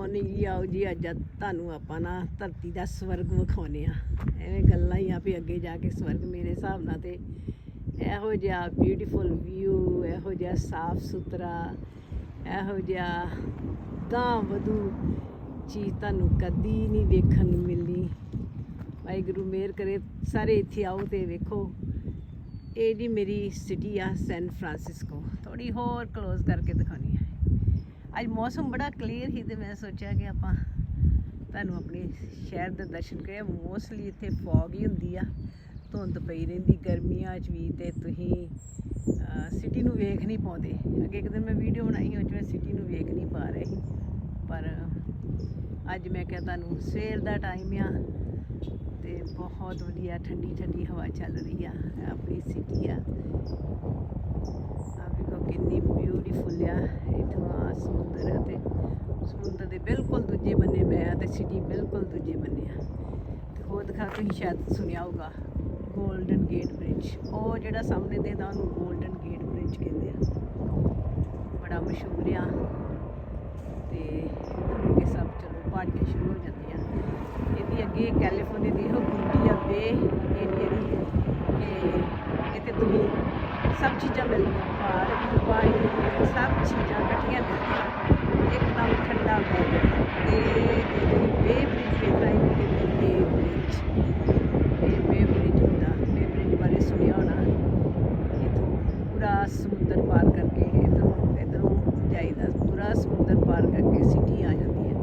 Morning ਆਓ ਜੀ, ਅੱਜ ਤੁਹਾਨੂੰ ਆਪਾਂ ਨਾ ਧਰਤੀ ਦਾ ਸਵਰਗ ਵਿਖਾਉਨੇ ਆ। ਐਵੇਂ ਗੱਲਾਂ ਹੀ ਆ ਵੀ ਅੱਗੇ ਜਾ ਕੇ ਸਵਰਗ ਮੇਰੇ ਹਿਸਾਬ ਨਾਲ ਤੇ ਇਹੋ ਜਿਹਾ ਬਿਊਟੀਫੁਲ ਵਿਊ ਇਹੋ ਜਿਹਾ ਸਾਫ਼ ਸੁਥਰਾ, ਇਹੋ ਜਿਹਾ ਤਾਂ ਵਧੂ ਚੀਜ਼ ਤੁਹਾਨੂੰ ਕਦੀ ਨਹੀਂ ਵੇਖਣ ਨੂੰ ਮਿਲਣੀ। ਵਾਹਿਗੁਰੂ, ਮਿਹਰ ਕਰੇ, ਸਾਰੇ ਇੱਥੇ ਆਓ ਤੇ ਵੇਖੋ। ਇਹ ਜੀ ਮੇਰੀ ਸਿਟੀ ਆ ਸੈਨ ਫਰਾਂਸਿਸਕੋ ਥੋੜੀ ਹੋਰ ক্লোਜ਼ ਕਰਕੇ ਦਿਖਾਉਣੀ ਅੱਜ ਮੌਸਮ ਬੜਾ ਕਲੀਅਰ ਸੀ ਤੇ ਮੈਂ ਸੋਚਿਆ ਕਿ ਆਪਾਂ ਤੁਹਾਨੂੰ ਆਪਣੇ ਸ਼ਹਿਰ ਦੇ ਦਰਸ਼ਨ ਕਰੀਏ। ਮੋਸਟਲੀ ਇੱਥੇ ਫੌਗ ਹੀ ਹੁੰਦੀ ਆ, ਧੁੰਦ ਪਈ ਰਹਿੰਦੀ, ਗਰਮੀਆਂ 'ਚ ਵੀ ਤੇ ਤੁਸੀਂ ਸਿਟੀ ਨੂੰ ਵੇਖ ਨਹੀਂ ਪਾਉਂਦੇ। ਅੱਗੇ ਇੱਕ ਦਿਨ ਮੈਂ ਵੀਡੀਓ ਬਣਾਈ ਉਹ 'ਚ ਮੈਂ ਸਿਟੀ ਨੂੰ ਵੇਖ ਨਹੀਂ ਪਾ ਰਹੀ। ਪਰ ਅੱਜ ਮੈਂ ਕਿਹਾ ਤੁਹਾਨੂੰ ਸਵੇਰ ਦਾ ਟਾਈਮ ਆ ਤੇ ਬਹੁਤ ਵਧੀਆ ਠੰਡੀ ਠੰਡੀ ਹਵਾ ਚੱਲ ਰਹੀ ਆ, ਆਪਣੀ ਸਿਟੀ ਆ। ਬਿਊਟੀਫੁਲ ਆ ਆ ਸਮੁੰਦਰ ਆ ਤੇ ਸਮੁੰਦਰ ਦੇ ਬਿਲਕੁਲ ਦੂਜੇ ਬੰਨੇ ਮੈਂ ਆ ਤੇ ਸਿਟੀ ਬਿਲਕੁਲ ਦੂਜੇ ਬੰਨੇ ਆ। ਤੇ ਉਹ ਦਿਖਾ, ਤੁਸੀਂ ਸ਼ਾਇਦ ਸੁਣਿਆ ਹੋਊਗਾ ਗੋਲਡਨ ਗੇਟ ਬ੍ਰਿਜ ਉਹ ਜਿਹੜਾ ਸਾਹਮਣੇ ਦੇ ਦਾ ਉਹਨੂੰ 골ਡਨ ਗੇਟ ਬ੍ਰਿਜ ਕਹਿੰਦੇ ਆ। ਬੜਾ ਮਸ਼ਹੂਰ ਆ। ਤੇ ਅੱਗੇ ਸਭ ਚਲੋ ਪਹਾੜੀਆਂ ਸ਼ੁਰੂ ਹੋ ਜਾਂਦੀਆਂ। ਇਹਦੀ ਅੱਗੇ ਕੈਲੀਫੋਰਨੀਆ ਦੀ ਉਹ ਗੁੰਡੀਆ ਬੇ ਏਰੀਆ ਦੀ। ਕਿ ਇੱਥੇ ਤੁਸੀਂ ਸਭ ਚੀਜ਼ਾਂ ਮਿਲਦੀਆਂ। ਪਹਾੜ ਪਾਣੀ ਸਭ ਚੀਜ਼ਾਂ ਇਕੱਠੀਆਂ ਮਿਲਦੀਆਂ। ਇੱਕਦਮ ਠੰਡਾ ਵੈਦਰ ਤੇ ਇਹ ਬੇ ਬ੍ਰਿਜ ਵੇਖ ਰਹੀ ਬ੍ਰਿਜ ਇਹ ਬੇ ਹੁੰਦਾ। ਬੇ ਬ੍ਰਿਜ ਬਾਰੇ ਸੁਣਿਆ ਹੋਣਾ। ਇਥੋਂ ਪੂਰਾ ਸਮੁੰਦਰ ਪਾਰ ਕਰਕੇ ਇਧਰੋਂ ਇਧਰੋਂ ਜਾਈਦਾ। ਪੂਰਾ ਸਮੁੰਦਰ ਪਾਰ ਕਰਕੇ ਸਿਟੀ ਆ ਜਾਂਦੀ ਹੈ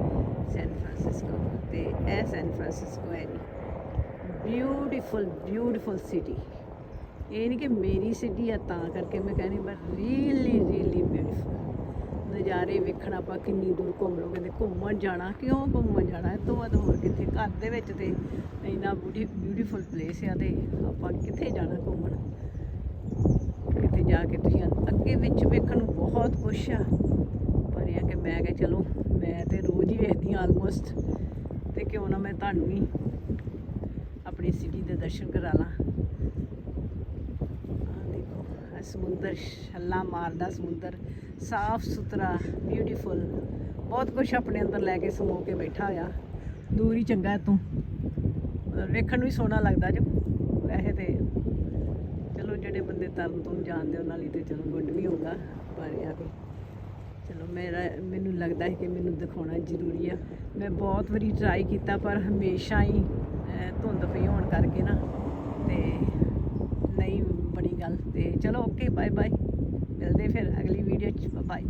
ਸੈਨ ਫਰਾਂਸਿਸਕੋ ਤੇ ਇਹ ਸੈਨ ਫਰਾਂਸਿਸਕੋ ਹੈ ਜੀ। ਬਿਊਟੀਫੁਲ ਬਿਊਟੀਫੁਲ ਸਿਟੀ ਇਹ ਨਹੀਂ ਕਿ ਮੇਰੀ ਸਿਟੀ ਆ, ਤਾਂ ਕਰਕੇ ਮੈਂ ਕਹਿੰਦੀ ਬਟ ਰੀਲੀ ਰੀਲੀ ਬਿਊਟੀਫੁਲ ਨਜ਼ਾਰੇ ਵੇਖਣ ਆਪਾਂ ਕਿੰਨੀ ਦੂਰ ਘੁੰਮ ਲਓ ਕਹਿੰਦੇ ਘੁੰਮਣ ਜਾਣਾ, ਕਿਉਂ ਘੁੰਮਣ ਜਾਣਾ? ਇਹ ਤੋਂ ਵੱਧ ਹੋਰ ਕਿੱਥੇ? ਘਰ ਦੇ ਵਿੱਚ ਤੇ ਇੰਨਾ ਬਿਊਟੀਫੁਲ ਪਲੇਸ ਆ ਤੇ ਆਪਾਂ ਕਿੱਥੇ ਜਾਣਾ ਘੁੰਮਣ? ਕਿਤੇ ਜਾ ਕੇ ਤੁਸੀਂ ਅੱਗੇ ਵਿੱਚ ਵੇਖਣ ਨੂੰ ਬਹੁਤ ਕੁਛ ਆ। ਪਰ ਇਹ ਆ ਕਿ ਮੈਂ ਕਿਹਾ, ਚਲੋ, ਮੈਂ ਤੇ ਰੋਜ਼ ਹੀ ਵੇਖਦੀ ਹਾਂ ਆਲਮੋਸਟ ਤੇ ਕਿਉਂ ਨਾ ਮੈਂ ਤੁਹਾਨੂੰ ਵੀ ਆਪਣੀ ਸਿਟੀ ਦੇ ਦਰਸ਼ਨ ਕਰਾ ਲਾਂ। ਸਮੁੰਦਰ, ਛੱਲਾ ਮਾਰਦਾ ਸਮੁੰਦਰ, ਸਾਫ਼ ਸੁਥਰਾ ਬਿਊਟੀਫੁਲ ਬਹੁਤ ਕੁਝ ਆਪਣੇ ਅੰਦਰ ਲੈ ਕੇ ਸਮੋ ਕੇ ਬੈਠਾ ਹੋਇਆ। ਦੂਰ ਹੀ ਚੰਗਾ ਹੈ ਤੂੰ ਵੇਖਣ ਨੂੰ ਹੀ ਸੋਹਣਾ ਲੱਗਦਾ ਜੋ ਵੈਸੇ ਤੇ ਚਲੋ ਜਿਹੜੇ ਬੰਦੇ ਤਰਨ ਤੋਂ ਜਾਣਦੇ ਉਹਨਾਂ ਲਈ ਤੇ ਚਲੋ ਗੁੱਡ ਵੀ ਹੋਊਗਾ, ਪਰ ਆ ਕੇ ਚਲੋ ਮੇਰਾ, ਮੈਨੂੰ ਲੱਗਦਾ ਹੈ ਕਿ ਮੈਨੂੰ ਦਿਖਾਉਣਾ ਜ਼ਰੂਰੀ ਆ। ਮੈਂ ਬਹੁਤ ਵਾਰੀ ਟਰਾਈ ਕੀਤਾ, ਪਰ ਹਮੇਸ਼ਾ ਹੀ ਧੁੰਦ ਪਈ ਹੋਣ ਕਰਕੇ ਨਾ, ਤੇ ਬਣੀ ਤੇ ਚਲੋ ਓਕੇ ਬਾਏ ਬਾਏ ਮਿਲਦੇ ਫਿਰ ਅਗਲੀ ਵੀਡੀਓ ਚ ਬਾਏ